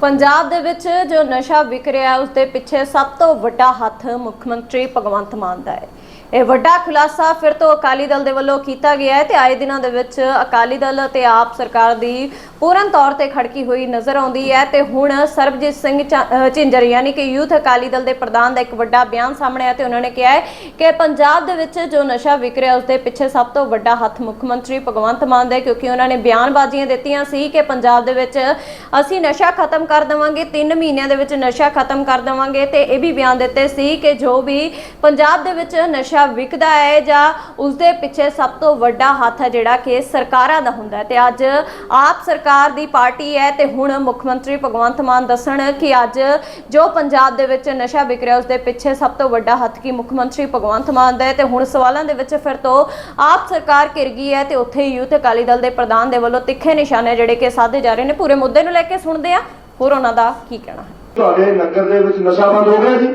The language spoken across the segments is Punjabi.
ਪੰਜਾਬ ਦੇ ਵਿੱਚ ਜੋ ਨਸ਼ਾ ਵਿਕ ਰਿਹਾ ਹੈ ਉਸ ਦੇ ਪਿੱਛੇ ਸਭ ਤੋਂ ਵੱਡਾ ਹੱਥ ਮੁੱਖ ਮੰਤਰੀ ਭਗਵੰਤ ਮਾਨ ਦਾ ਹੈ। ਇਹ ਵੱਡਾ ਖੁਲਾਸਾ ਫਿਰ ਤੋਂ ਅਕਾਲੀ ਦਲ ਦੇ ਵੱਲੋਂ ਕੀਤਾ ਗਿਆ ਹੈ ਤੇ ਆਏ ਦਿਨਾਂ ਦੇ ਵਿੱਚ ਅਕਾਲੀ ਦਲ ਅਤੇ ਆਪ ਸਰਕਾਰ ਦੀ ਪੂਰਨ ਤੌਰ ਤੇ ਖੜਕੀ ਹੋਈ ਨਜ਼ਰ ਆਉਂਦੀ ਹੈ ਤੇ ਹੁਣ ਸਰਬਜੀਤ ਸਿੰਘ ਝਾ- ਝਿੰਜਰ ਯਾਨੀ ਕਿ ਯੂਥ ਅਕਾਲੀ ਦਲ ਦੇ ਪ੍ਰਧਾਨ ਦਾ ਇੱਕ ਵੱਡਾ ਬਿਆਨ ਸਾਹਮਣੇ ਆਇਆ ਤੇ ਉਹਨਾਂ ਨੇ ਕਿਹਾ ਹੈ ਕਿ ਪੰਜਾਬ ਦੇ ਵਿੱਚ ਜੋ ਨਸ਼ਾ ਵਿਕ ਰਿਹਾ ਉਸ ਦੇ ਪਿੱਛੇ ਸਭ ਤੋਂ ਵੱਡਾ ਹੱਥ ਮੁੱਖ ਮੰਤਰੀ ਭਗਵੰਤ ਮਾਨ ਦਾ, ਕਿਉਂਕਿ ਉਹਨਾਂ ਨੇ ਬਿਆਨਬਾਜ਼ੀਆਂ ਦਿੱਤੀਆਂ ਸੀ ਕਿ ਪੰਜਾਬ ਦੇ ਵਿੱਚ ਅਸੀਂ ਨਸ਼ਾ ਖਤਮ ਕਰ ਦੇਵਾਂਗੇ 3 ਮਹੀਨਿਆਂ ਦੇ ਵਿੱਚ ਨਸ਼ਾ ਖਤਮ ਕਰ ਦੇਵਾਂਗੇ ਤੇ ਇਹ ਵੀ ਬਿਆਨ ਦਿੱਤੇ ਸੀ ਕਿ ਜੋ ਵੀ ਪੰਜਾਬ ਦੇ ਵਿੱਚ ਨਸ਼ਾ ਵਿਕਦਾ ਹੈ ਜਾਂ ਉਸ ਦੇ ਪਿੱਛੇ ਸਭ ਤੋਂ ਵੱਡਾ ਹੱਥ ਹੈ ਜਿਹੜਾ ਕਿ ਸਰਕਾਰਾਂ ਦਾ ਹੁੰਦਾ ਤੇ ਅੱਜ ਆਪ ਸਰਕਾਰ ਦੀ ਪਾਰਟੀ ਹੈ ਤੇ ਹੁਣ ਮੁੱਖ ਮੰਤਰੀ ਭਗਵੰਤ ਮਾਨ ਦੱਸਣ ਕਿ ਅੱਜ ਜੋ ਪੰਜਾਬ ਦੇ ਵਿੱਚ ਨਸ਼ਾ ਵਿਕ ਰਿਹਾ ਉਸ ਦੇ ਪਿੱਛੇ ਸਭ ਤੋਂ ਵੱਡਾ ਹੱਥ ਕੀ ਮੁੱਖ ਮੰਤਰੀ ਭਗਵੰਤ ਮਾਨ ਦਾ ਹੈ ਤੇ ਹੁਣ ਸਵਾਲਾਂ ਦੇ ਵਿੱਚ ਫਿਰ ਤੋਂ ਆਪ ਸਰਕਾਰ ਘਿਰ ਗਈ ਹੈ ਤੇ ਉੱਥੇ ਯੂਥ ਅਕਾਲੀ ਦਲ ਦੇ ਪ੍ਰਧਾਨ ਦੇ ਵੱਲੋਂ ਤਿੱਖੇ ਨਿਸ਼ਾਨੇ ਜਿਹੜੇ ਕਿ ਸਾਧੇ ਜਾ ਰਹੇ ਨੇ। ਪੂਰੇ ਮੁੱਦੇ ਨੂੰ ਲੈ ਕੇ ਸੁਣਦੇ ਆ ਹੋਰ ਉਹਨਾਂ ਦਾ ਕੀ ਕਹਿਣਾ ਹੈ? ਤੁਹਾਡੇ ਨਗਰ ਦੇ ਵਿੱਚ ਨਸ਼ਾ ਬੰਦ ਹੋ ਗਿਆ ਜੀ।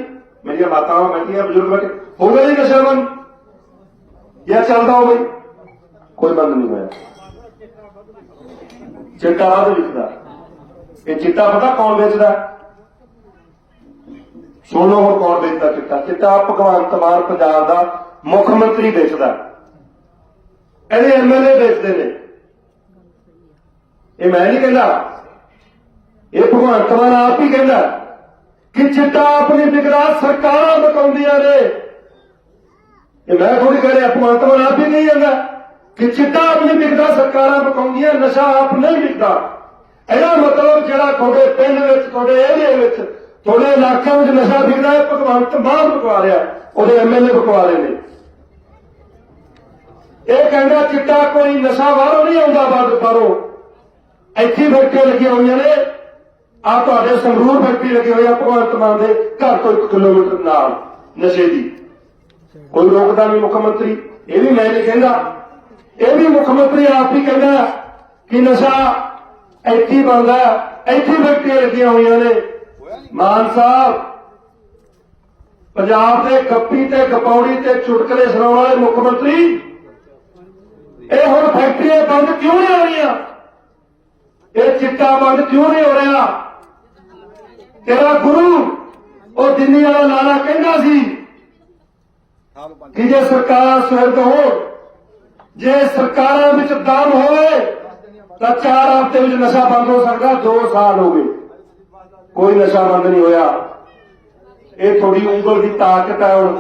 ਮੇਰੀਆਂ ਮਾਤਾਵਾਂ ਬੈਠੀਆਂ ਬਜ਼ੁਰਗ ਬੈਠੇ ਹੋ ਜੀ ਨਸ਼ਾ ਬੰਦ ਜਾਂ ਚੱਲਦਾ ਹੋਵੇ। ਕੋਈ ਬੰਦ ਨਹੀਂ ਹੋਇਆ। ਚਿੱਟਾ ਆਦ ਵਿਕਦਾ। ਇਹ ਚਿੱਟਾ ਪਤਾ ਕੌਣ ਵੇਚਦਾ? ਸੁਣ ਹੋਰ ਕੌਣ ਵੇਚਦਾ ਚਿੱਟਾ। ਚਿੱਟਾ ਭਗਵੰਤ ਮਾਨ ਪੰਜਾਬ ਦਾ ਮੁੱਖ ਮੰਤਰੀ ਵੇਚਦਾ। ਇਹਦੇ ਐਮਐਲਏ ਵੇਚਦੇ ਨੇ। ਇਹ ਮੈਂ ਨਹੀਂ ਕਹਿੰਦਾ। ਇਹ ਭਗਵੰਤ ਮਾਨ ਆਪ ਹੀ ਕਹਿੰਦਾ ਕਿ ਚਿੱਟਾ ਆਪਣੀ ਵਿਕਰਾ ਸਰਕਾਰਾਂ ਬਕਾਉਂਦੀਆਂ ਨੇ। ਇਹ ਮੈਂ ਥੋੜੀ ਕਹਿ ਰਿਹਾ, ਭਗਵੰਤ ਮਾਨ ਆਪ ਹੀ ਨਹੀਂ ਜਾਂਦਾ, ਕਿ ਚਿੱਟਾ ਆਪ ਆਪਣੀ ਵਿਕਰਾ ਸਰਕਾਰਾਂ ਬਕਾਉਂਦੀਆਂ ਨਸ਼ਾ ਆਪ ਨਹੀਂ ਵਿਕਦਾ। ਇਹਦਾ ਮਤਲਬ ਜਿਹੜਾ ਤੁਹਾਡੇ ਪਿੰਡ ਵਿੱਚ, ਤੁਹਾਡੇ ਏਰੀਏ ਵਿੱਚ, ਤੁਹਾਡੇ ਇਲਾਕਿਆਂ ਵਿੱਚ ਨਸ਼ਾ ਵਿਕਦਾ ਹੈ ਭਗਵੰਤ ਮਾਨ ਬਕਵਾ ਰਿਹਾ, ਉਹਦੇ ਐਮਐਲਏ ਬਕਵਾ ਰਹੇ ਨੇ। ਇਹ ਕਹਿੰਦਾ, ਚਿੱਟਾ ਕੋਈ ਨਸ਼ਾ ਬਾਹਰੋਂ ਨਹੀਂ ਆਉਂਦਾ, ਬਾਹਰ ਬਾਹਰੋਂ। ਇੱਥੇ ਫੈਕਟਰੀਆਂ ਲੱਗੀਆਂ ਹੋਈਆਂ ਨੇ। ਆ ਤੁਹਾਡੇ ਸੰਗਰੂਰ ਫੈਕਟਰੀ ਲੱਗੀ ਹੋਈ ਆ ਭਗਵੰਤ ਮਾਨ ਦੇ, ਘਰ ਤੋਂ 1 ਕਿਲੋਮੀਟਰ ਨਾਲ, ਨਸ਼ੇ ਦੀ। ਕੋਈ ਰੋਕਦਾ ਨਹੀਂ ਮੁੱਖ ਮੰਤਰੀ, ਇਹ ਵੀ ਮੈਂ ਨਹੀਂ ਕਹਿੰਦਾ। ਇਹ ਵੀ ਮੁੱਖ ਮੰਤਰੀ ਆਪ ਹੀ ਕਹਿੰਦਾ ਕਿ ਨਸ਼ਾ ਇੱਥੇ ਹੀ ਬਣਦਾ ਇੱਥੇ ਫੈਕਟਰੀਆਂ ਲੱਗੀਆਂ ਹੋਈਆਂ ਨੇ। ਮਾਨ ਸਾਹਿਬ, ਪੰਜਾਬ ਦੇ ਕੱਪੀ ਤੇ ਗਪੌੜੀ ਤੇ ਚੁਟਕਲੇ ਸੁਣਾਉਣ ਵਾਲੇ ਮੁੱਖ ਮੰਤਰੀ, ਇਹ ਹੁਣ ਫੈਕਟਰੀਆਂ ਬੰਦ ਕਿਉਂ ਨਹੀਂ ਹੋ ਰਹੀਆਂ? ਇਹ ਚਿੱਟਾ ਬੰਦ ਕਿਉਂ ਨਹੀਂ ਹੋ ਰਿਹਾ? ਤੇਰਾ ਗੁਰੂ, ਉਹ ਦਿੱਲੀ ਵਾਲਾ ਲਾਲਾ ਕਹਿੰਦਾ ਸੀ ਕਿ ਜੇ ਸਰਕਾਰਾਂ ਸੁਹਿਰਦ ਹੋ ਜੇ ਸਰਕਾਰਾਂ ਵਿੱਚ ਦਮ ਹੋਵੇ, ਤਾਂ ਚਾਰ ਹਫ਼ਤੇ ਵਿੱਚ ਨਸ਼ਾ ਬੰਦ ਹੋ ਸਕਦਾ 2 ਸਾਲ ਹੋ ਗਏ। ਕੋਈ ਨਸ਼ਾ ਬੰਦ ਨਹੀਂ ਹੋਇਆ। ਇਹ ਥੋੜੀ ਉਂਗਲ ਦੀ ਤਾਕਤ ਹੈ ਹੁਣ।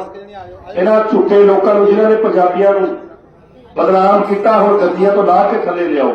ਇਹਨਾਂ ਝੂਠੇ ਲੋਕਾਂ ਨੂੰ, ਜਿਨ੍ਹਾਂ ਨੇ ਪੰਜਾਬੀਆਂ ਨੂੰ ਬਦਨਾਮ ਕੀਤਾ, ਹੁਣ ਗੱਦੀਆਂ ਤੋਂ ਲਾ ਕੇ ਥੱਲੇ ਲਿਆਓ।